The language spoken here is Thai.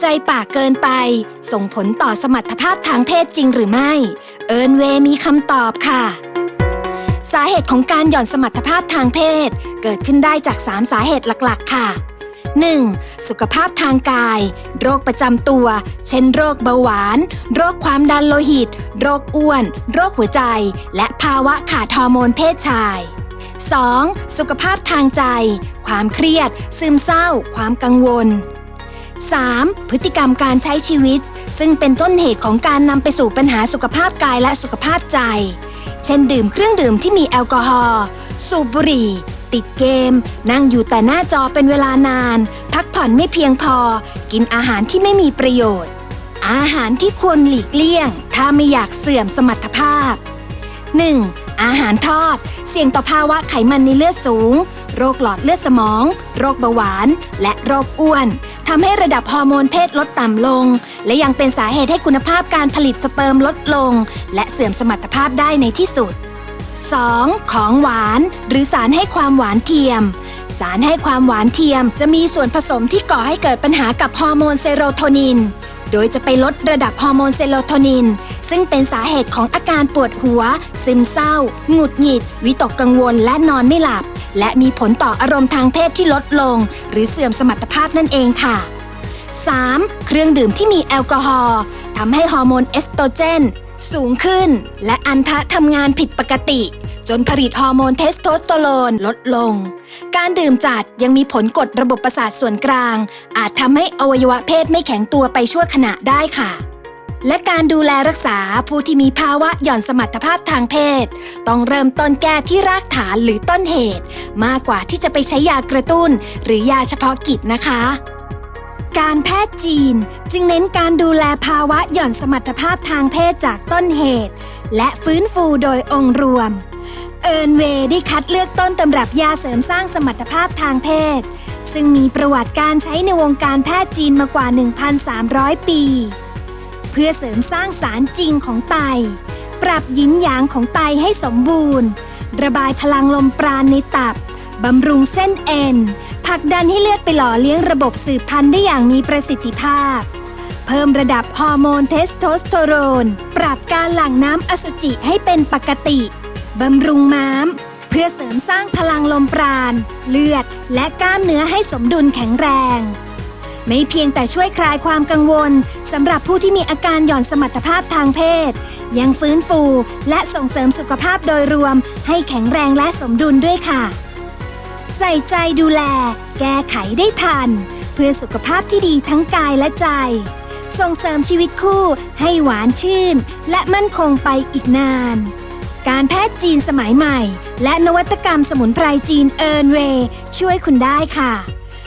ใจปากเกินไป ส่งผลต่อสมรรถภาพทางเพศจริงหรือไม่ เอิร์นเวมีคำตอบค่ะ สาเหตุของการหย่อนสมรรถภาพทางเพศ เกิดขึ้นได้จาก 3 สาเหตุหลักๆ ค่ะ 1. สุขภาพทางกาย โรคประจำตัว เช่นโรคเบาหวาน โรคความดันโลหิต โรคอ้วน โรคหัวใจ และภาวะขาดฮอร์โมนเพศชาย 2. สุขภาพทางใจ ความเครียด ซึมเศร้า ความกังวล 3. พฤติกรรมการใช้ชีวิต ซึ่งเป็นต้นเหตุของการนำไปสู่ปัญหาสุขภาพกายและสุขภาพใจ เช่นดื่มเครื่องดื่มที่มีแอลกอฮอล์สูบบุหรี่ ติดเกม นั่งอยู่แต่หน้าจอเป็นเวลานาน พักผ่อนไม่เพียงพอ กินอาหารที่ไม่มีประโยชน์ อาหารที่ควรหลีกเลี่ยง ถ้าไม่อยากเสื่อมสมรรถภาพ 1. อาหารทอด เสี่ยงต่อภาวะไขมันในเลือดสูง รคหลอดเลือดสมอง โรคเบาหวาน และโรคอ้วนทำให้ระดับฮอร์โมนเพศลดต่ำลง และยังเป็นสาเหตุให้คุณภาพการผลิตสเปิร์มลดลง และเสื่อมสมรรถภาพได้ในที่สุด 2. ของหวาน หรือสารให้ความหวานเทียม สารให้ความหวานเทียมจะมีส่วนผสมที่ก่อให้เกิดปัญหากับฮอร์โมนเซโรโทนิน โดยจะไปลดระดับฮอร์โมนเซโรโทนิน ซึ่งเป็นสาเหตุของอาการปวดหัว ซึมเศร้า หงุดหงิด วิตกกังวลและนอนไม่หลับ และมีผลต่ออารมณ์ทางเพศที่ลดลง หรือเสื่อมสมรรถภาพนั่นเองค่ะ 3. เครื่องดื่มที่มีแอลกอฮอล์ทำให้ฮอร์โมนเอสโตรเจน สูงขึ้น และอันทะทำงานผิดปกติ จนผลิตฮอร์โมนเทสโทสเตอโรนลดลง การดื่มจัดยังมีผลกดระบบประสาทส่วนกลาง อาจทำให้อวัยวะเพศไม่แข็งตัวไปชั่วขณะได้ค่ะ และการดูแลรักษาผู้ที่มีภาวะหย่อนสมรรถภาพทางเพศ ต้องเริ่มต้นแก้ที่รากฐานหรือต้นเหตุ มากกว่าที่จะไปใช้ยากระตุ้น หรือยาเฉพาะกิจนะคะ การแพทย์จีนจึงเน้นการดูแลภาวะหย่อนสมรรถภาพทางเพศจากต้นเหตุ และฟื้นฟูโดยองค์รวม เอิร์นเวย์ได้คัดเลือกต้นตำรับยาเสริมสร้างสมรรถภาพทางเพศ ซึ่งมีประวัติการใช้ในวงการแพทย์จีนมากว่า 1,300 ปี เพื่อเสริมสร้างสารจริงของไต ปรับยินหยางของไตให้สมบูรณ์ ระบายพลังลมปราณในตับบำรุงเส้นเอ็นผลักดันให้เลือดไปหล่อเลี้ยงระบบสืบพันธุ์ได้อย่างมีประสิทธิภาพ เพิ่มระดับฮอร์โมนเทสโทสเตอโรน ปรับการหลั่งน้ำอสุจิให้เป็นปกติ บำรุงม้าม เพื่อเสริมสร้างพลังลมปราณ เลือด และกล้ามเนื้อให้สมดุลแข็งแรง ไม่เพียงแต่ช่วยคลายความกังวลสำหรับผู้ที่มีอาการหย่อนสมรรถภาพทางเพศ ยังฟื้นฟูและส่งเสริมสุขภาพโดยรวม ให้แข็งแรงและสมดุลด้วยค่ะ ใส่ใจดูแล แก้ไขได้ทัน เพื่อสุขภาพที่ดีทั้งกายและใจ ส่งเสริมชีวิตคู่ให้หวานชื่น และมั่นคงไปอีกนาน การแพทย์จีนสมัยใหม่ และนวัตกรรมสมุนไพรจีนเอิร์นเวช่วยคุณได้ค่ะ